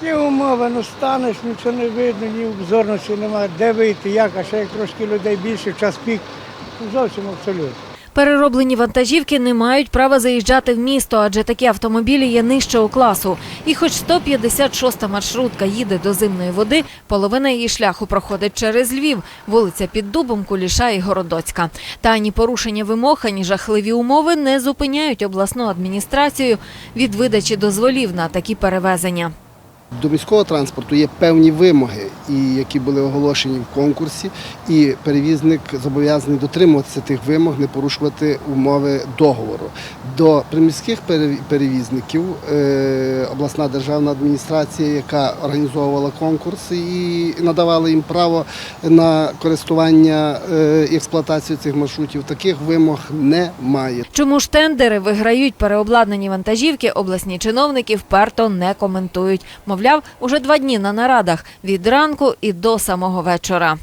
Ті умови, ну станеш, нічого не видно, ні обзорності немає, де вийти, як, а ще як трошки людей більше, час пік, ну, зовсім абсолютно. Перероблені вантажівки не мають права заїжджати в місто, адже такі автомобілі є нижчого класу. І хоч 156-та маршрутка їде до зимної води, половина її шляху проходить через Львів, вулиця Під Дубом, Куліша і Городоцька. Та ані порушення вимог, ані жахливі умови не зупиняють обласну адміністрацію від видачі дозволів на такі перевезення. До міського транспорту є певні вимоги, і які були оголошені в конкурсі, і перевізник зобов'язаний дотримуватися тих вимог, не порушувати умови договору. До приміських перевізників е, обласна державна адміністрація, яка організовувала конкурси і надавала їм право на користування е, і експлуатацію цих маршрутів, таких вимог немає. Чому ж тендери виграють переобладнані вантажівки, обласні чиновники вперто не коментують. Мовляв, уже два дні на нарадах від ранку і до самого вечора.